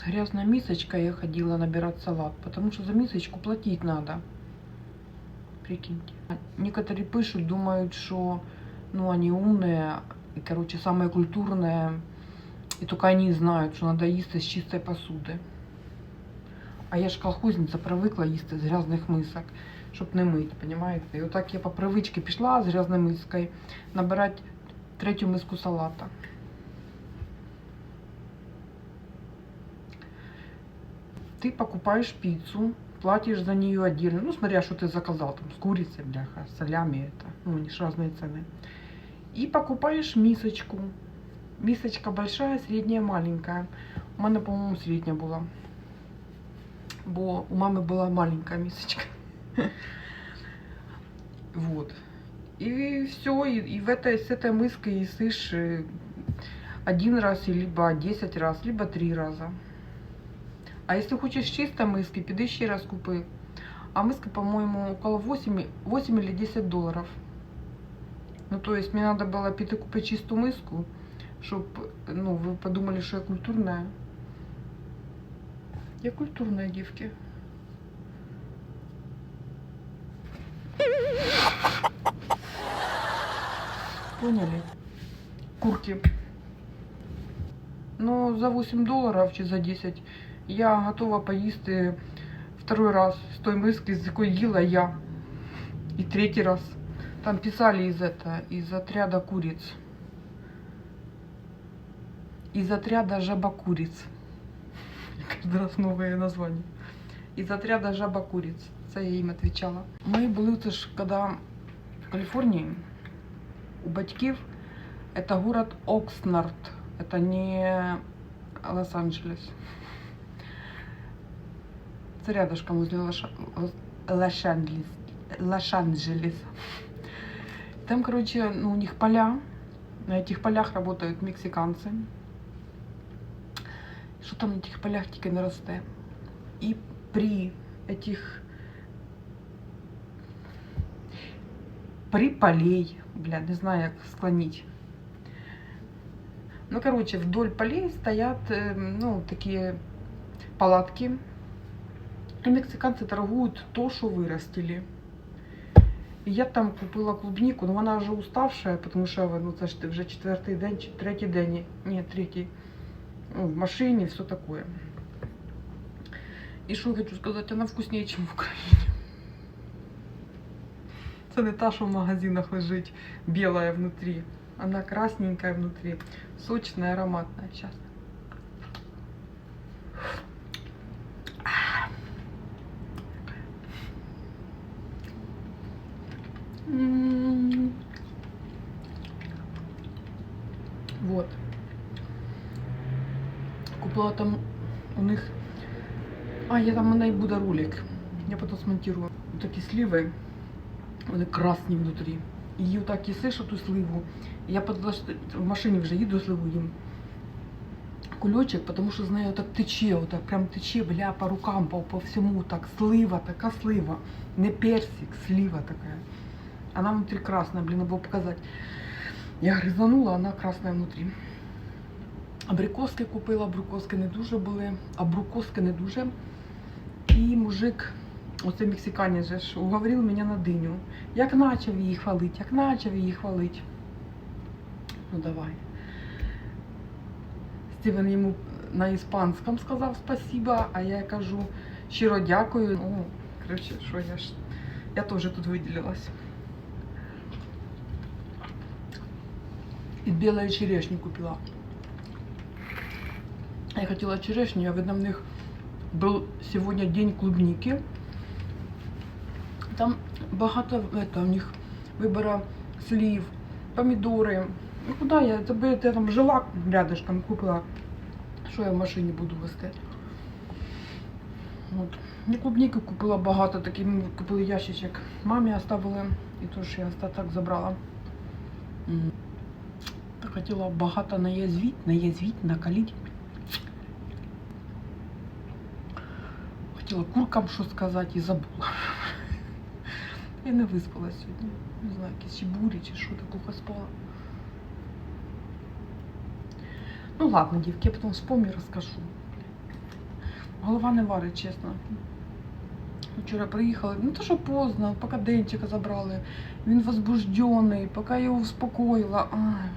С грязной мисочкой я ходила набирать салат, потому что за мисочку платить надо. Прикиньте. Некоторые пишут, думают, что ну, они умные, и, короче, самые культурные, и только они знают, что надо їсти з чистої посуди. А я ж колхозниця привикла їсти з грязних мисок, щоб не мити, понимаєте? І отак я по привичці пішла з грязною мискою набирати третю миску салата. Ты покупаешь пиццу, платишь за нее отдельно, ну, смотря, что ты заказал, там, с курицей, бляха, с солями, это, ну, они ж разные цены. И покупаешь мисочку. Мисочка большая, средняя, маленькая. У мене, по-моему, средняя була. Бо у мамы была маленькая мисочка. Вот. И все, и, и в этой, с этой мыской и сышь один раз, и либо 10 раз, либо три раза. А если хочешь чисто миски, піди ще раз купи. А миска, по-моему, около 8, 8 или 10 долларов. Ну, то есть мне надо было піти купити чисту миску, щоб, ну, ви подумали, що я культурная. Я культурная, девки. Поняли? Курки. Ну, за 8 долларов чи за 10 я готова поїсти второй раз з той миски, з якої їла я. І третій раз. Там писали из это, из отряда куриц. Из отряда жаба куриц. Каждый раз новое название. Из отряда жаба куриц. Це я їм відповідала. Ми були це ж, коли в Каліфорнії у батьків это город Окснард. Это не Лос-Анджелес. Це рядышком возле Лос-Анджелес. Там, короче, ну, у них поля. На этих полях работают мексиканцы. Что там на этих полях тільки не росте. И при этих при полей, бля, не знаю, як склонить. Ну, короче, вдоль полей стоят, э, ну, такие палатки. И мексиканцы торгуют то, что вырастили. І я там купила клубніку, ну вона вже уставшая, тому що ну, це ж вже четвертий день, чи третій день, ні, третій, ну, в машині, все таке. І що я хочу сказати, вона вкусніше, ніж в Україні. Це не та, що в магазинах лежить біла внутрі. Вона красненькая внутрі, сочная, ароматная. Сейчас. Купила там у них. А, я там у неї буде ролик. Я потім смонтирую. Такі сливи. Вони красні внутрі. І її отак їсиш ту сливу. І Я подала, що в машині вже їду сливу їм. Кульочок, тому що з нею так тече, отак прям тече, бля, по рукам, по, по всьому, так слива, така слива. Не персик, слива така. Она внутри красная, блин, надо было показать. Я гризанула, она красная внутри. Абрикоски купила, абрикоски не дуже були, абрикоски не дуже. І мужик, оцей мексиканець же ж, уговорив мене на диню. Як почав її хвалить, як почав її хвалить. Ну давай. Стівен йому на іспанському сказав спасибо, а я кажу щиро дякую. Ну, коротше, що я ж. Я теж тут виділилась. И белую черешню купила. Я хотела черешню, а видно, в них был сегодня день клубники. Там багато это, у них вибора слив, помідори. Ну куди я? Це би я там жила рядышком купила. Що я в машині буду вести? От. Ну, клубніки купила багато, такий ми купили ящичок. Мамі оставили і тож я остаток забрала. М. Так хотіла багато наязвіть, наязвіть, накаліть. Хотіла куркам що сказати і забула. Я не виспалась сьогодні. Не знаю, якісь чи бурі, чи що так спала. Ну ладно, девки, я потом вспомню, расскажу. Голова не варить, чесно. Вчора приїхали, не то що поздно, поки денчика забрали. Він возбуждений, поки я його успокоїла. Ай.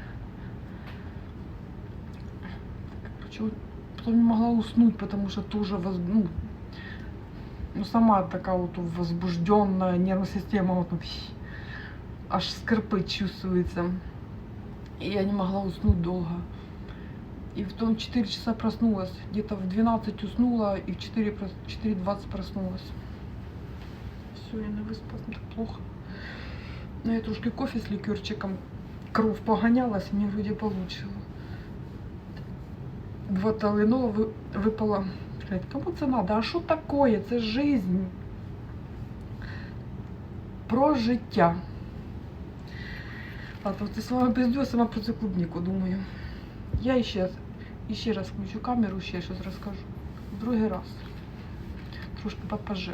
Потом не могла уснуть, потому что тоже воз... ну, ну, сама такая вот возбужденная нервная система вот, аж скрипит чувствуется. И я не могла уснуть долго. И в том 4 часа проснулась. Где-то в 12 уснула и в 4, прос- 4.20 проснулась. Все, я не выспалась, так плохо. Но я трошки кофе с ликерчиком. Кровь погонялась, мне вроде получило. Два талинола випало Блядь, кому це надо? А що такое? Це жизнь. Про життя. Ладно, ти з вами пиздю, а сама про цю клубніку думаю. Я іще, іще раз включу камеру, ще щось розкажу. Другий раз. Трошки попозже.